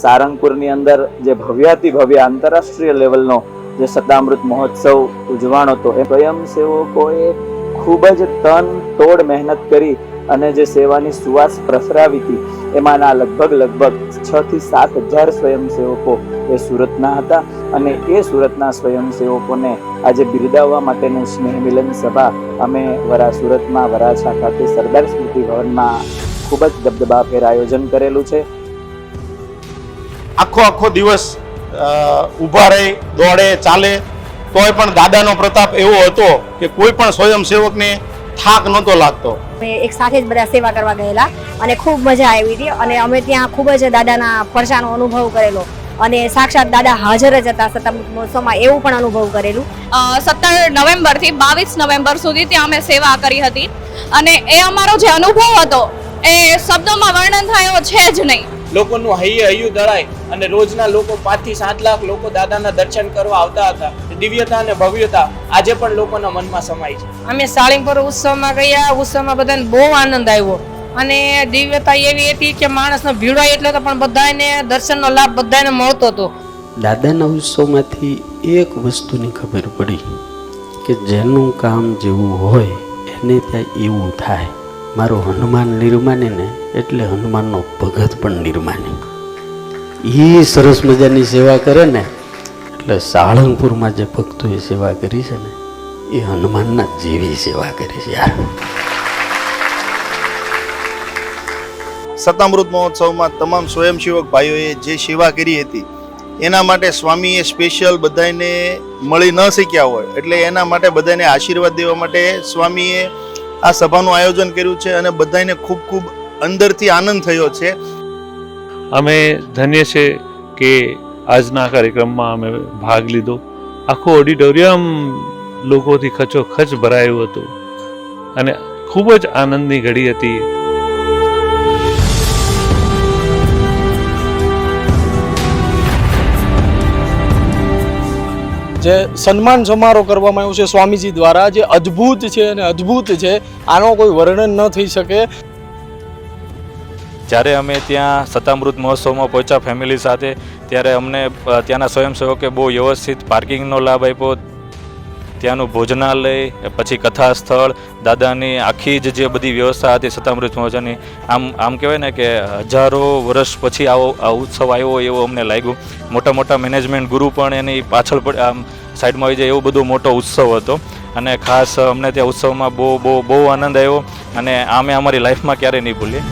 સારંગપુરની અંદર જે ભવ્યાતિ ભવ્ય આંતરરાષ્ટ્રીય લેવલનો જે શતામૃત મહોત્સવ ઉજવાણો હતો, એ સ્વયંસેવકોએ ખૂબ જ તન તોડ મહેનત કરી અને જે સેવાની સુવાસ પ્રસરાવી હતી એમાંના લગભગ લગભગ છ થી સાત હજાર સ્વયંસેવકો એ સુરતના હતા અને એ સુરતના સ્વયંસેવકોને આજે બિરદાવવા માટેનું સ્નેહ મિલન સભા અમે વરા સુરતમાં વરાછા ખાતે સરદાર સ્મૃતિ ભવનમાં ખૂબ જ દબદબા ફેર આયોજન કરેલું છે. આખો આખો દિવસ ઊભા રહે દોડે ચાલે. તોય પણ દાદાનો પ્રતાપ એવો હતો કે કોઈ પણ સ્વયંસેવકને થાક નહોતો લાગતો. અમે એક સાથે જ બધા સેવા કરવા ગયેલા અને ખૂબ મજા આવી હતી અને અમે ત્યાં ખૂબ જ દાદાના પરચાનો અનુભવ કરેલો અને સાક્ષાત દાદા હાજર જ હતા સત્તામૃત મહોત્સવમાં એવું પણ અનુભવ કરેલું. સત્તર નવેમ્બરથી બાવીસ નવેમ્બર સુધી ત્યાં અમે સેવા કરી હતી અને એ અમારો જે અનુભવ હતો એ શબ્દોમાં વર્ણન થાય એવો છે જ નહીં. લોકોનું હૈયે હૈયું ધરાય અને રોજના લોકો પાંચથી સાત લાખ લોકો દાદાના દર્શન કરવા આવતા હતા. દિવ્યતા અને ભવ્યતા આજે પણ લોકોના મનમાં સમાય છે. અમે સાળીમપુર ઉત્સવમાં ગયા ઉત્સવમાં બધાને બહુ આનંદ આવ્યો. અને દિવ્યતા એવી હતી કે માણસનો ભીડ હોય હતો તો પણ બધાને દર્શનનો લાભ બધાને મળતો હતો. દાદાના ઉત્સવમાંથી એક વસ્તુની ખબર પડી કે જેનું કામ જેવું હોય એને ત્યાં એવું થાય. મારો હનુમાન નિર્માને ને એટલે હનુમાનનો ભગત પણ નિર્માની. એ સરસ મજાની સેવા કરે ને, એટલે સાળંગપુરમાં જે ભક્તોએ સેવા કરી છે ને, એ હનુમાનના જેવી સેવા કરી છે યાર. સતામૃત મહોત્સવમાં તમામ સ્વયંસેવક ભાઈઓએ જે સેવા કરી હતી, એના માટે સ્વામીએ સ્પેશિયલ બધાને મળી ન શક્યા હોય, એટલે એના માટે બધાને આશીર્વાદ દેવા માટે સ્વામીએ આ સભાનું આયોજન કર્યું છે અને બધાને ખૂબ ખૂબ અંદરથી આનંદ થયો છે. અમે ધન્ય છે કે આજના કાર્યક્રમમાં અમે ભાગ લીધો. આખું ઓડિટોરિયમ લોકોથી ખચોખચ ભરાયું હતું અને ખૂબ જ આનંદની ઘડી હતી. જે સન્માન સમારોહ કરવામાં આવ્યો છે સ્વામીજી દ્વારા, જે અદ્ભુત છે અને અદ્ભુત છે, આનો કોઈ વર્ણન ન થઈ શકે. જ્યારે અમે ત્યાં સતામૃત મહોત્સવમાં પહોંચ્યા ફેમિલી સાથે, ત્યારે અમને ત્યાંના સ્વયંસેવકે બહુ વ્યવસ્થિત પાર્કિંગનો લાભ આપ્યો. ત્યાંનું ભોજનાલય, પછી કથા સ્થળ દાદાની આખી જ જે બધી વ્યવસ્થા હતી સતામૃત મહોત્સવની, આમ આમ કહેવાય ને કે હજારો વર્ષ પછી આવો, આ ઉત્સવ આવ્યો એવો અમને લાગ્યું. મોટા મોટા મેનેજમેન્ટ ગુરુ પણ એની પાછળ આમ સાઈડમાં આવી જાય એવો બધો મોટો ઉત્સવ હતો. અને ખાસ અમને ત્યાં ઉત્સવમાં બહુ બહુ બહુ આનંદ આવ્યો. અને આમે અમારી લાઈફમાં ક્યારેય નહીં ભૂલીએ.